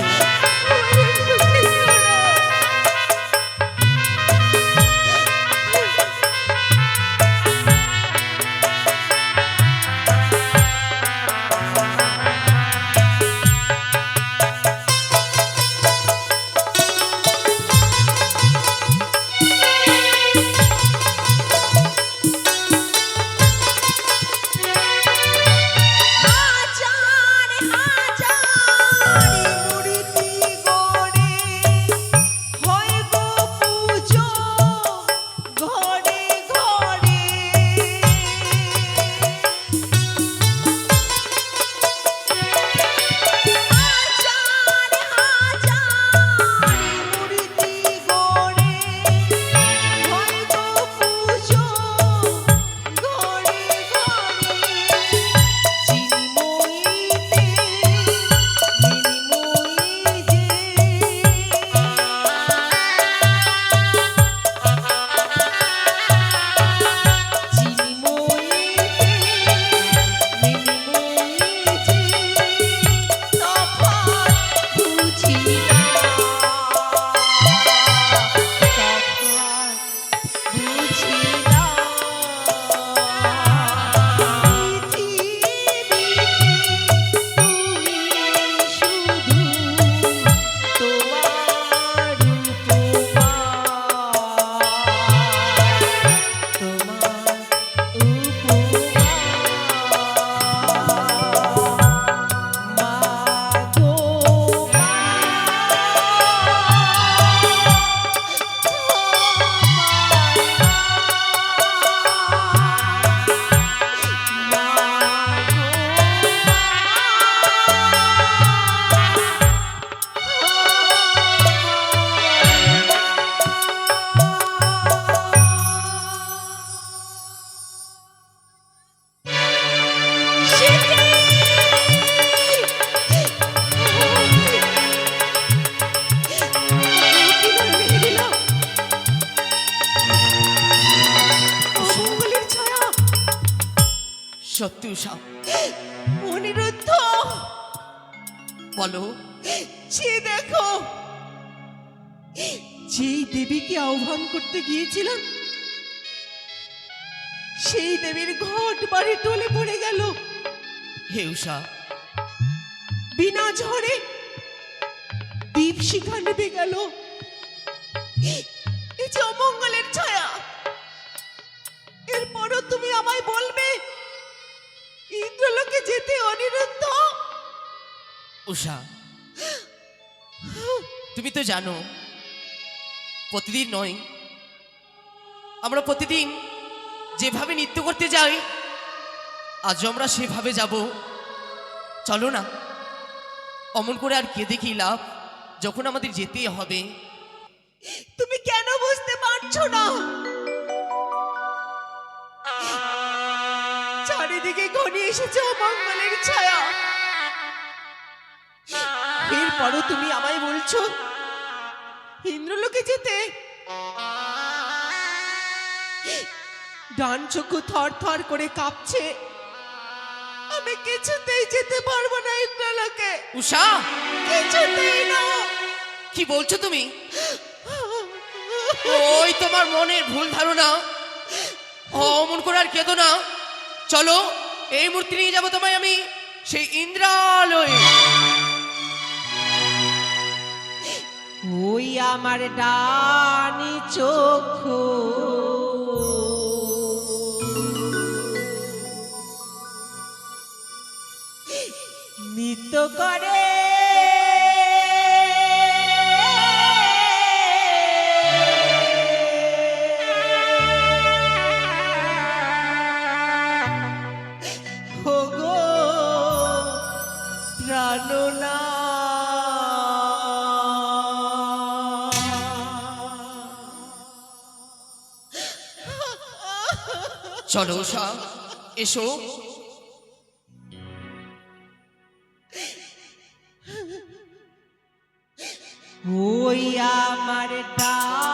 Música যেই দেবীকে আহ্বান করতে গিয়েছিলাম সেই দেবীর ঘট বাড়ি টলে পড়ে গেল। হে উষা বিনা ঝড়ে দীপ শিখা নেমে গেল। এই যে অমঙ্গলের ছায়া এরপরও তুমি আমায় বলবে ইন্দ্রলোকে যেতে অনিরুদ্ধ? উষা তুমি তো জানো প্রতিদিন নয়। আমরা প্রতিদিন যেভাবে নৃত্য করতে যাই, আজও আমরা সেভাবে যাব। চলো না। অমন করে আর কেঁদে দেখি লাভ? যখন আমাদের যেতেই হবে। তুমি কেন বুঝতে পারছ না? চারিদিকে ঘনিয়ে এসেছে অমঙ্গলের ছায়া। এরপরও তুমি আমায় বলছো ইন্দ্রলোকে যেতে। ডান চক্ষু থর থর করে কাঁপছে। আমি কিছুতেই যেতে পারব না ইন্দ্রলোকে। উষা! কিছুতেই না। কি বলছো তুমি? ওই তোমার মনের ভুল ধারণা। অমন করে আর কেঁদো না। চলো এই মূর্তি নিয়ে যাব তোমায় আমি। সেই ইন্দ্রালয়ে। ওই আমার ডানি চক্ষু। চলো উষা এসো। ওই আমার ডানি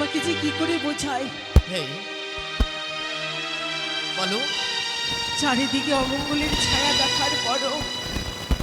আমাকে যে কি করে বোঝায়? বলো। চারিদিকে অমঙ্গলের ছায়া দেখার পরও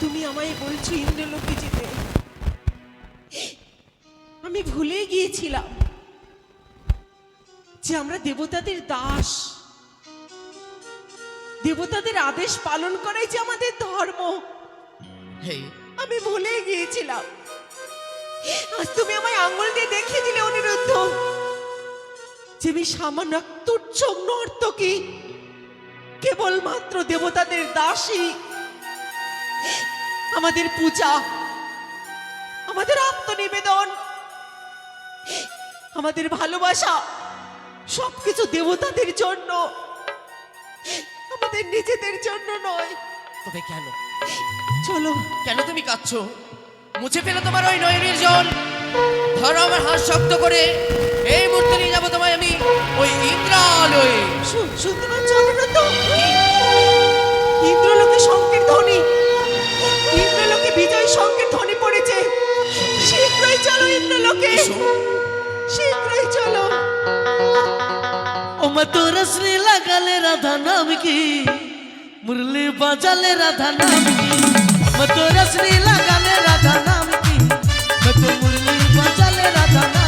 তুমি আমায় বলছো ইন্দ্রলোকে যেতে। আমি ভুলে গিয়েছিলাম যে আমরা দেবতাদের দাস। দেবতাদের আদেশ পালন করাই যে আমাদের ধর্ম। আমি ভুলে গিয়েছিলাম। আজ তুমি আমায় আঙ্গুল দিয়ে দেখিয়ে দিলে অনিরুদ্ধ। যে আমি সামান্য এক তুচ্ছ নর্তকী কেবলমাত্র দেবতাদের দাসী আমাদের পূজা আমাদের আত্মনিবেদন আমাদের ভালোবাসা সবকিছু দেবতাদের জন্য আমাদের নিজেদের জন্য নয়। তবে কেন? চলো। কেন তুমি কাঁদছো? মুছে ফেলো তোমার ওই নয়নের জল ধরো আমার হাত শক্ত করে। এই মুহূর্তে নিয়ে যাব তোমায় আমি ওই ইন্দ্রালয়ে। শুনতে পাচ্ছ অনুরোধ ইন্দ্রলোকে শঙ্কের ধ্বনি ইন্দ্রলোকে বিজয় শঙ্কের ধ্বনি পড়েছে। শীঘ্রই চলো ইন্দ্রলোকে। শীঘ্রই চলো। ও মা তো লাগালে রাধা নাম কি? মুরলি বাজালে রাধা নাম কি? মা তো রসনে লাগালে রাধা নাম কি মা তো মুরলি বাজালে রাধা নাম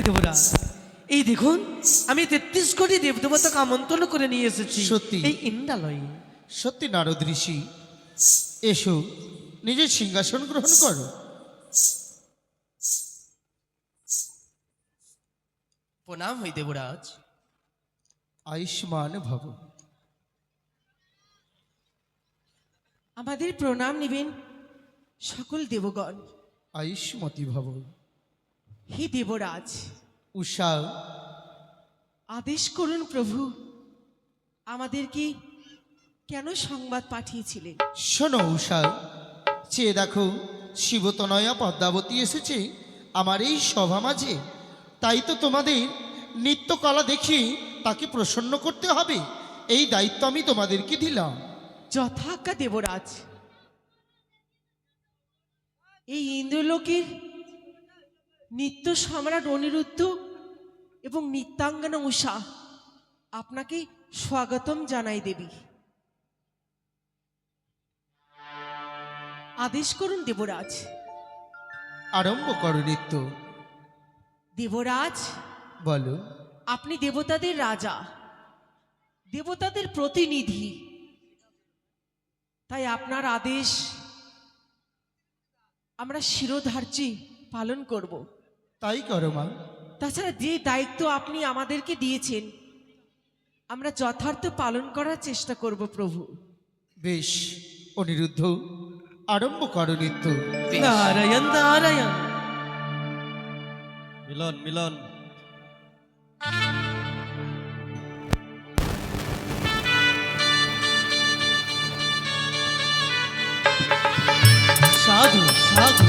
হে দেবরাজ এই দেখুন আমি তেত্রিশ কোটি দেবদেবতাকে আমন্ত্রণ করে নিয়ে এসেছি। সত্যি? এই ইন্দ্রালয়ে। সত্যি নারদ ঋষি এসো নিজের সিংহাসন গ্রহণ করো। প্রণাম হই দেবরাজ। আয়ুষ্মান ভব। আমাদের প্রণাম নেবেন সকল দেবগণ। আয়ুষ্মতি ভব। হে দেবরাজ। উষা আদেশ করুন প্রভু আমাদেরকে কেন সংবাদ পাঠিয়েছিলেন? শোনো উষা চেয়ে দেখো শিবতনয়া পদ্মাবতী এসেছে আমার এই সভা মাঝে। তাই তো তোমাদের নৃত্যকলা দেখি তাকে প্রসন্ন করতে হবে। এই দায়িত্ব আমি তোমাদেরকে দিলাম। যথাজ্ঞা দেবরাজ। এই ইন্দ্রলোকের নিত্য সম্রাট অনিরুদ্ধ এবং নিত্যাঙ্গনা উষা আপনাকে স্বাগতম জানাই দেবী। আদেশ করুন দেবরাজ। আরম্ভ করো নৃত্য। দেবরাজ বলো। আপনি দেবতাদের রাজা দেবতাদের প্রতিনিধি। তাই আপনার আদেশ আমরা শিরোধার্যে পালন করব। তাই করো মা। তাছাড়া যে দায়িত্ব আপনি আমাদেরকে দিয়েছেন আমরা যথার্থ পালন করার চেষ্টা করব প্রভু। বেশ অনিরুদ্ধ আরম্ভ করো নৃত্য। নারায়ণ নারায়ণ। মিলন মিলন। সাধু সাধু